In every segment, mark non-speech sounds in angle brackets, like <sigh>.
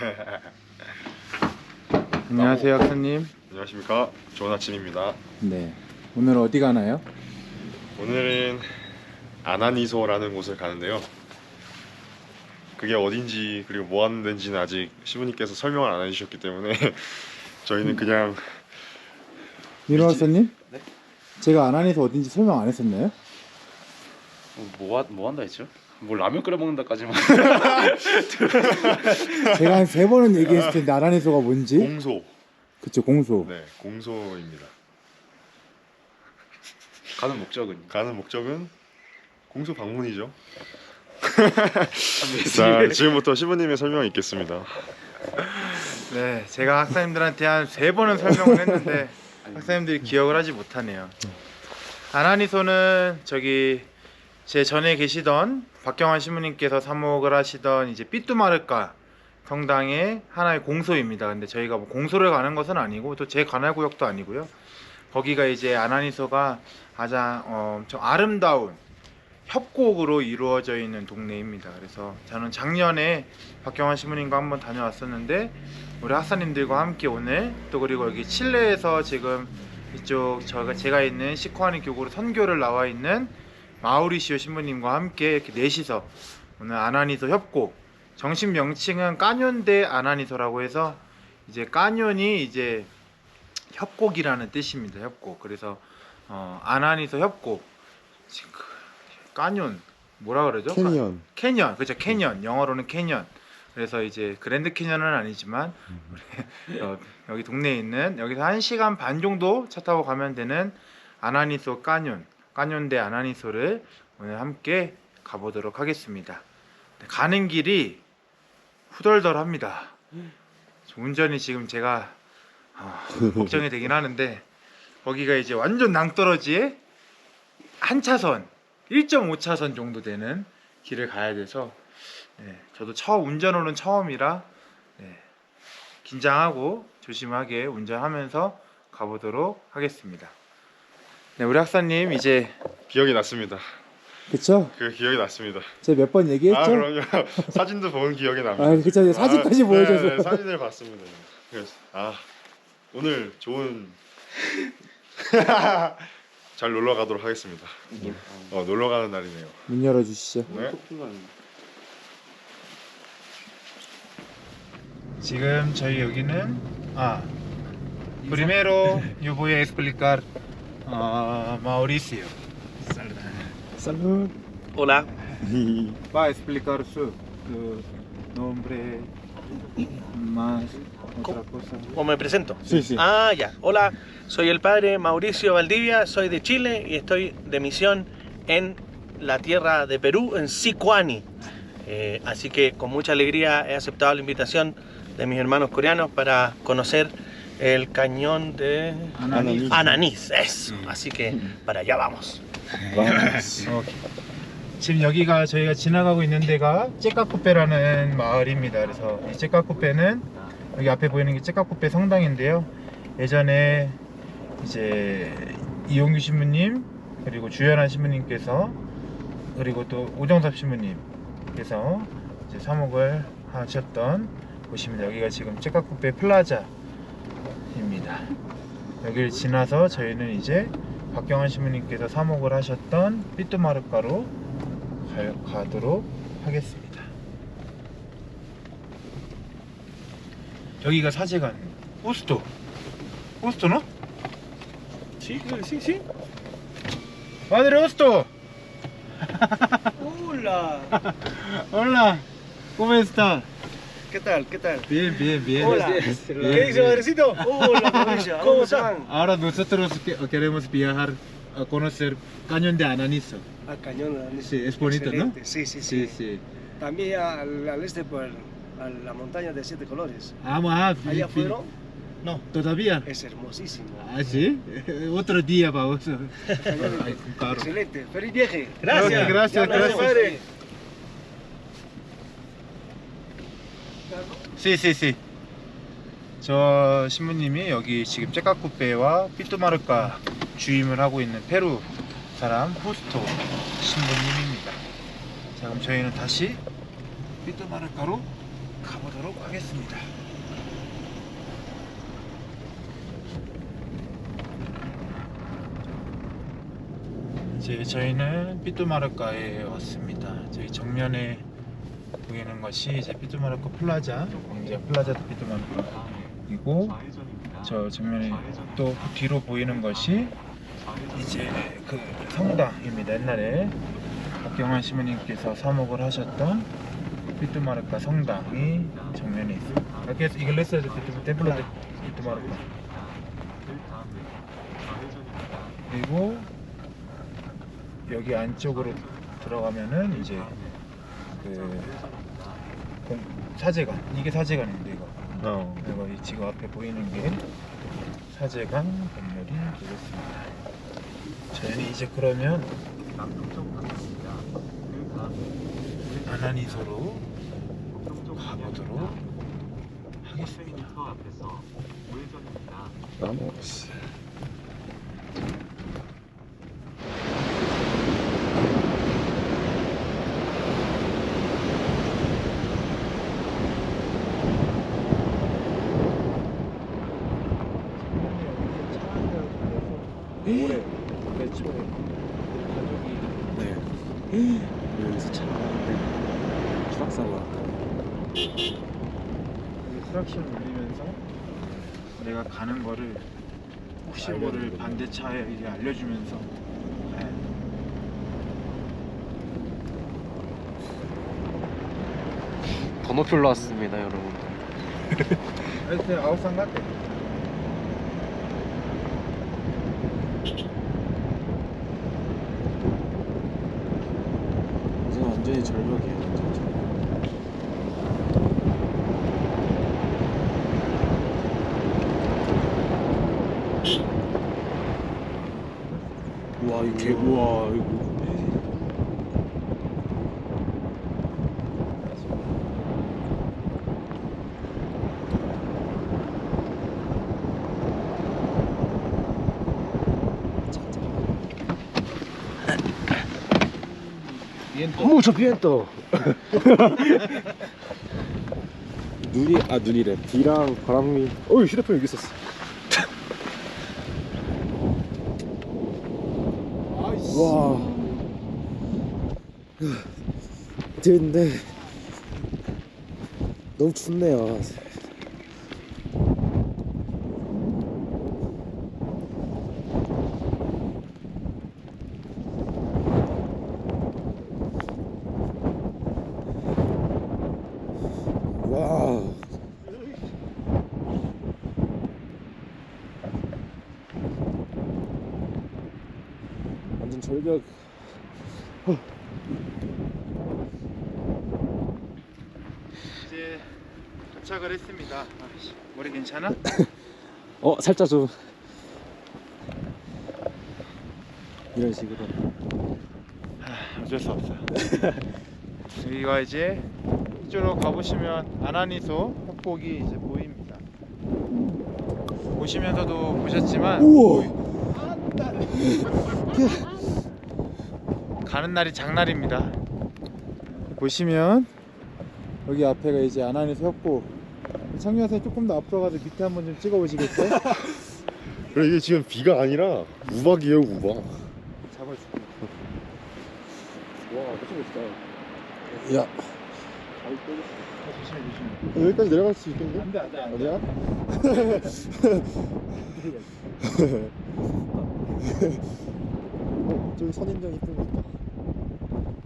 <laughs> 안녕하세요 학사님 안녕하십니까 좋은 아침입니다 네 오늘 어디 가나요? 오늘은 아나니소라는 곳을 가는데요 그게 어딘지 그리고 뭐 하는 데인지는 아직 시부님께서 설명을 안 해주셨기 때문에 <laughs> 저희는 그냥 민호 학사님? 네? 제가 아나니서 어딘지 설명 안 했었나요? 뭐, 하- 뭐 한다 했죠? 뭐 라면 끓여 먹는다까지만. <laughs> 제가 한 세 번은 얘기했을 텐데 아나니소가 뭔지? 공소. 그쵸 공소. 네 공소입니다. 가는 목적은? 가는 목적은 공소 방문이죠. <laughs> 자 지금부터 시부님의 설명이 있겠습니다. 네, 제가 학사님들한테 한 세 번은 설명을 했는데 <laughs> 학사님들이 기억을 하지 못하네요. 아나니소는 저기 제 전에 계시던 박경환 신부님께서 사목을 하시던 이제 삐뚜마르카 성당의 하나의 공소입니다. 근데 저희가 뭐 공소를 가는 것은 아니고 또 제 관할 구역도 아니고요. 거기가 이제 아나니소가 가장 어, 엄청 아름다운 협곡으로 이루어져 있는 동네입니다. 그래서 저는 작년에 박경환 신부님과 한번 다녀왔었는데 우리 학사님들과 함께 오늘 또 그리고 여기 칠레에서 지금 이쪽 저가 제가 있는 시코하니 교구로 선교를 나와 있는 마우리시오 신부님과 함께 이렇게 넷이서 오늘 아나니소 협곡 정식 명칭은 까뇰데 아나니소라고 해서 이제 까뇰이 이제 협곡이라는 뜻입니다. 협곡. 그래서 어, 아나니소 협곡. 까뇰 뭐라 그러죠? 캐니언 캐년 그렇죠 캐년 영어로는 캐년 그래서 이제 그랜드 캐년은 아니지만 우리 <laughs> 어, 여기 동네에 있는 여기서 한 시간 반 정도 차 타고 가면 되는 아나니소 까뇰 까뇰대 아나니소를 오늘 함께 가보도록 하겠습니다 네, 가는 길이 후덜덜합니다 운전이 지금 제가 어, <laughs> 걱정이 되긴 하는데 거기가 이제 완전 낭떠러지에 한 차선 1.5차선 정도 되는 길을 가야 돼서 네, 저도 처음 운전으로는 처음이라 네, 긴장하고 조심하게 운전하면서 가보도록 하겠습니다. 네, 우리 학사님 이제 기억이 났습니다 그쵸? 그 기억이 났습니다 제가 몇 번 얘기했죠? 아 그럼요 <laughs> 사진도 보면 기억이 납니다 아, 그쵸 사진까지 아, 보여줘서 네, 네, 사진을 봤습니다. 그래서 아 오늘 좋은 <laughs> 잘 놀러 가도록 하겠습니다. 어 놀러 가는 날이네요. 문 열어 주시죠 네. 지금 저희 여기는 아 voy a explicar a Mauricio. 살루 Hola, <laughs> Va a explicar su, su nombre más otra cosa. ¿o me presento? Sí, sí. Ah, ya. Hola, soy el padre Mauricio Valdivia, soy de Chile y estoy de misión en la tierra de Perú, en Sicuani. Eh, así que con mucha alegría he aceptado la invitación de mis hermanos coreanos para conocer el cañón de 아나니 Ananís. Eso. Así que para allá vamos. 어, <laughs> 지금 여기가 저희가 지나가고 있는 데가 째까쿠페라는 마을입니다. 그래서 이 째까쿠페는 여기 앞에 보이는 게 째까쿠페 성당인데요. 예전에 이제 이용규 신부님 그리고 주연한 신부님께서 그리고 또 오정섭 신부님께서 이제 사목을 하셨던 곳입니다. 여기가 지금 째까쿠페 플라자 입니다. 여기를 지나서 저희는 이제 박경환 신부님께서 사목을 하셨던 삐뚜마르카로 가, 가도록 하겠습니다. 여기가 사제관? Sí, sí, sí. 마드레 Hola. Hola ¿Cómo está? ¿Qué tal? ¿Qué tal? Bien, bien, bien Hola. ¿Qué dice padrecito? Hola. ¿Cómo están? Ahora nosotros que- queremos viajar a conocer Cañón de Ananiso. Al cañón de Anís. Sí, es bonito, ¿no? Excelente, Sí, sí, sí. Sí, sí. También al, al este, por a la montaña de siete colores. Vamos a Allá fueron, No, todavía. es hermosísimo. ¿Ah, sí? <laughs> Otro día un carro. Excelente. ¡Feliz viaje! Gracias, gracias, nos gracias. Sí. 저 신부님이 여기 지금 째까쿠페와 삐뚜마르카 주임을 하고 있는 페루 사람 후스토 신부님입니다. 자, 그럼 저희는 다시 삐뚜마르카로 가보도록 하겠습니다. 이제 저희는 삐뚜마르카에 왔습니다. 저희 정면에 보이는 것이 이제 삐뚜마르카 플라자, 이제 플라자도 삐뚜마르카이고 저 정면에 또 뒤로 보이는 것이 이제 그 성당입니다. 옛날에 박경환 시민님께서 사목을 하셨던 삐뚜마르카 성당이 정면에 있습니다. De Pitu- templo de Pitumaruca. 그리고 여기 안쪽으로 들어가면은 이제 그 공- 사제관 이게 사제관인데 이거 어. 이거 이 지금 앞에 보이는 게 사제관 건물이 되겠습니다. 저희는 이제 그러면 아나니소로 가보도록 하겠습니다. Vamos. 올해 내 초에 가족이 네 여기서 차 하는데 추락사고 났다 여기 트랙션 울리면서 내가 가는 거를 혹시 모를 알려주는구나. 반대 차에 이제 알려주면서 네. 번호표로 왔습니다, 여러분. este 아웃상가테 이제 완전히 절벽이에요 진짜. 우와 이거 개 우와 이거. 무cho viento. 눈이 아 눈이래. 비랑 바람이. 어이 휴대폰 여기 있었어 와. 근데 너무 춥네요 와 완전 절벽 이제 도착을 했습니다 아이씨, 머리 괜찮아? <coughs> 어 살짝 좀 이런 식으로 하, 어쩔 수 없어 <laughs> 여기가 이제 이쪽으로 가보시면 아나니소 협곡이 이제 보입니다 보시면서도 보셨지만 우와 <laughs> 가는 날이 장날입니다. 보시면 여기 앞에가 이제 아나니스 협곡. 선생 조금 더 앞으로 가서 밑에 한번 좀 찍어보시겠어요? <laughs> 그래 이게 지금 비가 아니라 우박이에요 우박. 잡아줄게. <laughs> 와 엄청 멋있다 야 조심해 조심해. 여기까지 내려갈 수 있겠는데? 안돼 안돼 안돼. 어디야? 어, <laughs> 저기 선인장 이쁜 거 있다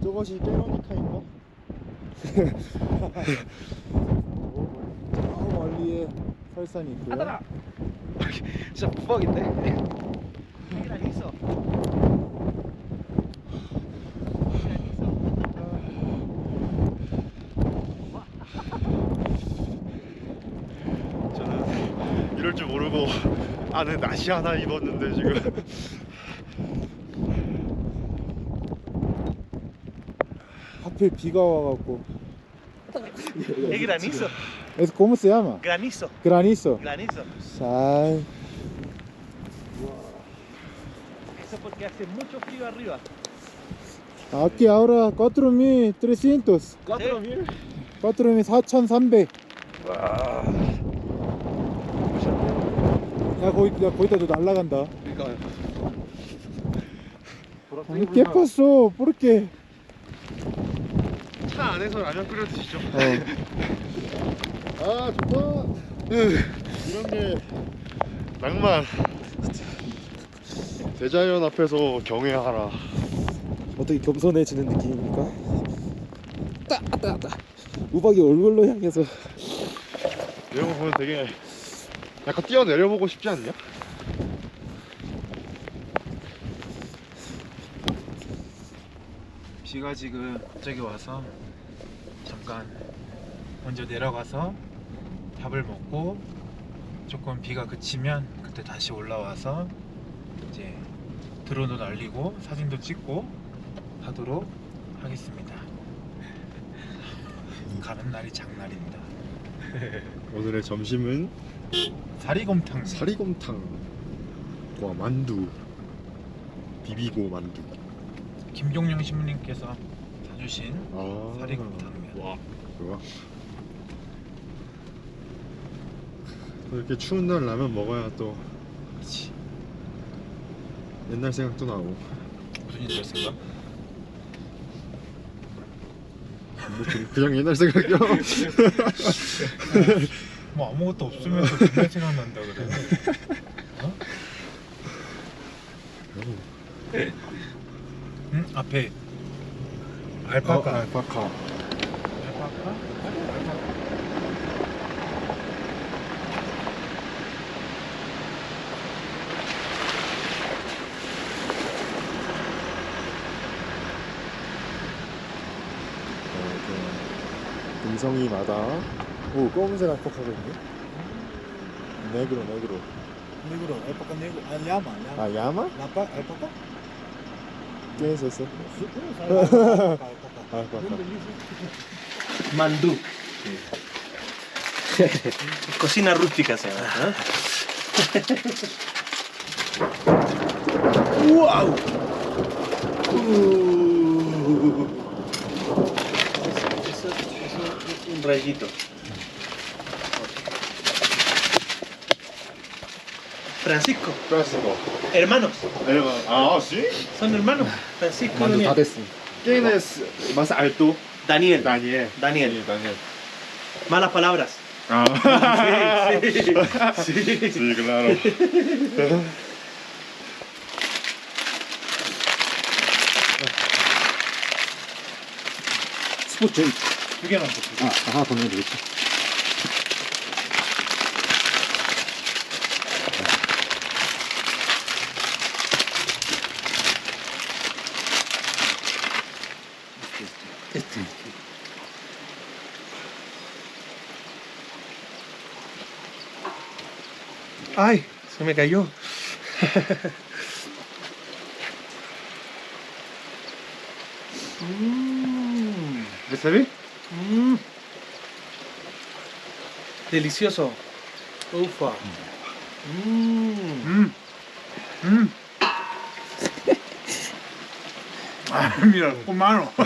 저것이 깨로니카인가? 저 멀리에 설산이 있고요. <laughs> 진짜 부박인데? 저는 이럴 줄 모르고 안에 나시 하나 입었는데 지금. <laughs> 하필 비가 와갖고. Es granizo, Es ¿Cómo se llama? granizo, Granizo granizo. Ay, Eso porque hace mucho frío arriba. aquí ahora 4.300 4.000. 4.400야 거기 야 거기다 너 날라간다. 그러니까 깨팠어 뿌르게. 차 안에서 라면 끓여 드시죠. 아 좋다 이런 게 낭만. 대자연 앞에서 경외하라. 어떻게 겸손해지는 느낌입니까? 따, 따, 따. 우박이 얼굴로 향해서 이런 거 보면 되게 약간 뛰어내려보고 싶지 않냐? 비가 지금 갑자기 와서 잠깐 먼저 내려가서 밥을 먹고 조금 비가 그치면 그때 다시 올라와서 이제 드론도 날리고 사진도 찍고 하도록 하겠습니다. <laughs> 가는 날이 장날입니다. <laughs> 오늘의 점심은 사리곰탕. 사리곰탕과 만두. 비비고 만두. 김종영 신부님께서 사주신 아. 사리곰탕면. 와, 그거. 또 이렇게 추운 날 라면 먹어야 또 그렇지. 옛날 생각도 나고. 무슨 일 들었을까? 뭐 그- 그냥 옛날 생각이요. <laughs> 뭐 아무것도 없으면서 정말 생각난다 그래. 어? 응? 앞에 알파카. 어, 알파카. 알파카? 등성이마다 오 검은색 알파카가 있네 네그로 네그로 네그로 알파카 네그로 아 야마 야마. 아 야마? 라파 알파카? ¿Qué es eso? 알파카. <laughs> 알파카 Mandú. Cocina rústica se llama. ¿no? ¡Wow! Eso, un rayito. Francisco. Francisco. Hermanos. Eh, ah, sí. Son hermanos. Francisco. Daniel. ¿Quién es A más alto? Daniel. Daniel. Daniel. Daniel. Malas palabras. Ah. Sí, sí, <laughs> sí. sí, claro. Escuchen. 포츠 두 개만 더. 아 하나 더 넣어도 되겠지 Ay, se me cayó. Mm, ¿Está bien? Mm. Delicioso. Ufa. Mm. Mm. mm. <laughs> Ay, mira, humano. <laughs>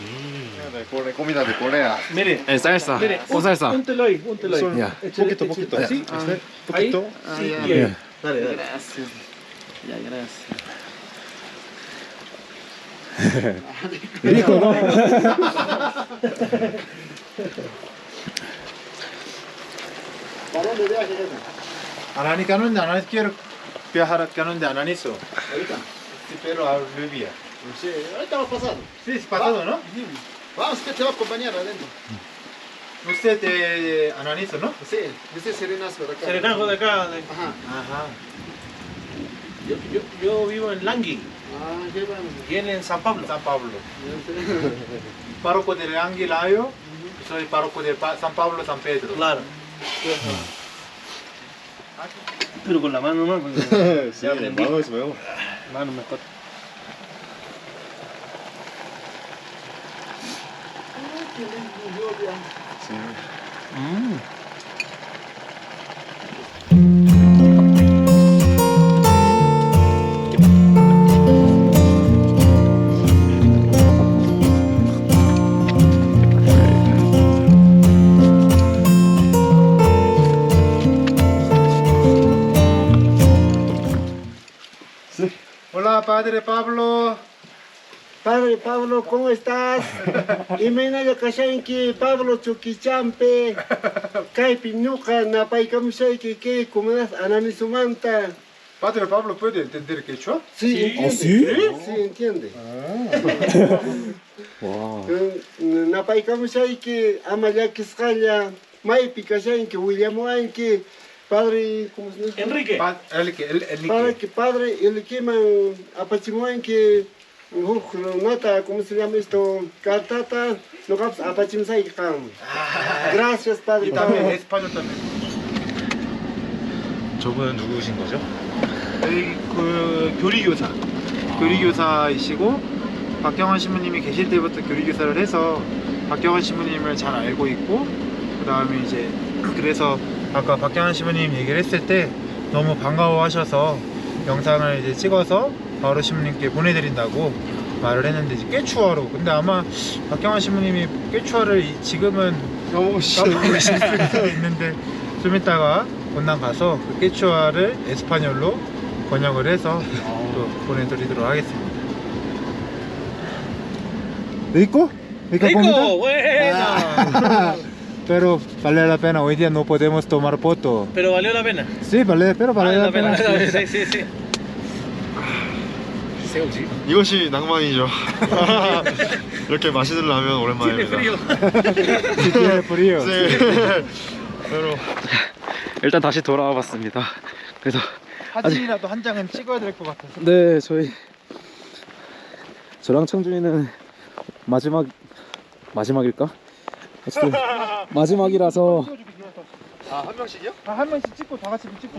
Mm. De Corea, comida de Corea. Mire, esta, esta. Mire, un, esta. un teloy, un teloy. Un yeah. poquito, ¿Este? poquito. ¿Sí? Ah, este, poquito. Ahí. Sí, ah, yeah. Yeah. Dale, dale. Gracias. Ya, gracias. <laughs> Dijo, ¿no? ¿Para dónde viaje eso? Anani canón Anani quiero viajar a canón de Anani eso. Ahorita. Sí, pero a Bolivia. Sí, ahorita va pasado. Sí, es pasado, ¿no? Vamos, que te va a acompañar adentro. Usted eh, eh analizo, ¿no? Sí, usted es serenazgo de acá. Serenazgo de acá. Ajá. Ajá. Yo, yo, yo vivo en Langui. Ah, él en San Pablo. San Pablo. <laughs> Párroco del Anguilayo. Soy párroco de San Pablo, San Pedro. Claro. Pero con la mano no, <laughs> Sí, ya aprendí. mano es mejor. Mano mejor. Sí. Mm. Padre Pablo. Padre Pablo, ¿cómo estás? Y me nada que Pablo Chuquichampe, Caipinuca, Napay Camisay, que comerás Ananisumanta. Padre Pablo, ¿puede entender quechua? ¿Ah, sí, sí. ¿Sí? Sí, entiende. Ah. <laughs> wow. Napay Camisay, que Amalakiscaya, Maipi Casay, que William Oan, que. Padre, ¿cómo se llama? Enrique. Pa- el que el el Padre, que que padre, el que man apachimuanki. Nota, ¿cómo se llama esto? Cartata, no caps apachimsay kam. Gracias, Padre y también Pablo. español también. 저분은 누구신 거죠? 여기 그 교리교사 교리교사이시고 박경환 신부님이 계실 때부터 교리교사를 해서 박경환 신부님을 잘 알고 있고 그 다음에 이제 그래서 아까 박경환 신부님 얘기를 했을 때 너무 반가워 하셔서 영상을 이제 찍어서 바로 신부님께 보내드린다고 말을 했는데 이제 꾀추어로 근데 아마 박경환 신부님이 꾀추어를 이- 지금은 너무 까먹고 계실 수도 있는데 좀 이따가 본당 가서 그 깨추아를 에스파뇰로 번역을 해서 또 보내드리도록 하겠습니다. ¿Rica Rico, comida? buena. Pero vale la pena, hoy día no podemos tomar foto. Pero valió la pena. Sí, vale, pero vale Vale la la pena. pena. Sí, sí, sí. 새우지? 이것이 낭만이죠. 이렇게 맛있는 라면 Tiene 오랜만입니다. frío. Si tiene frío. 네. pero 일단 다시 돌아와 봤습니다. 그래서 사진이라도 한 장은 찍어야 될 것 같아서. 네, 저희 저랑 청준이는 마지막 마지막일까? 어쨌든 마지막이라서 아 한 명씩이요? 아, 한 명씩 찍고 다 같이 찍고.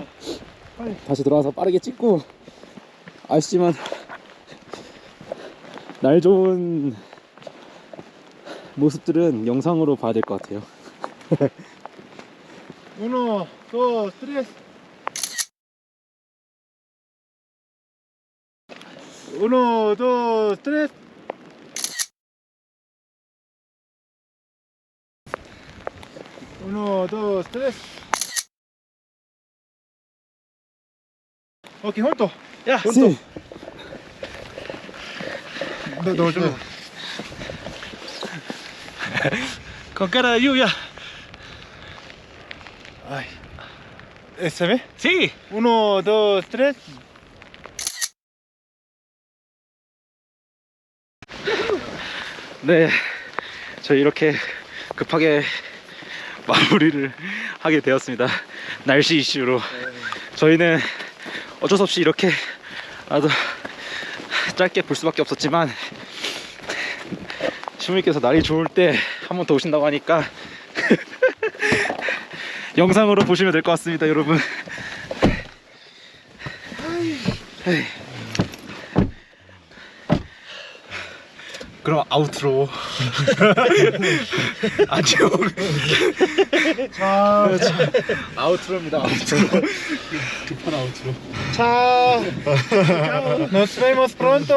다시 돌아와서 빠르게 찍고 아시지만 날 좋은 모습들은 영상으로 봐야 될 것 같아요. <laughs> Uno, dos, tres. Uno, dos, tres. Uno, dos, tres. 오케이, 홀도. Ya. sí. 너, 너 좀. Con cara de lluvia. 아이. ¿Se ve? Sí. Uno, dos, tres. 네, 저희 이렇게 급하게 마무리를 하게 되었습니다. 날씨 이슈로 저희는 어쩔 수 없이 이렇게 아주 짧게 볼 수밖에 없었지만 시부님께서 날이 좋을 때 한 번 더 오신다고 하니까 <laughs> 영상으로 보시면 될 것 같습니다, 여러분. 그럼 아우트로. <laughs> 안녕 자, 아우트로입니다 아우트로. 급한 아우트로. chao. Nos vemos pronto.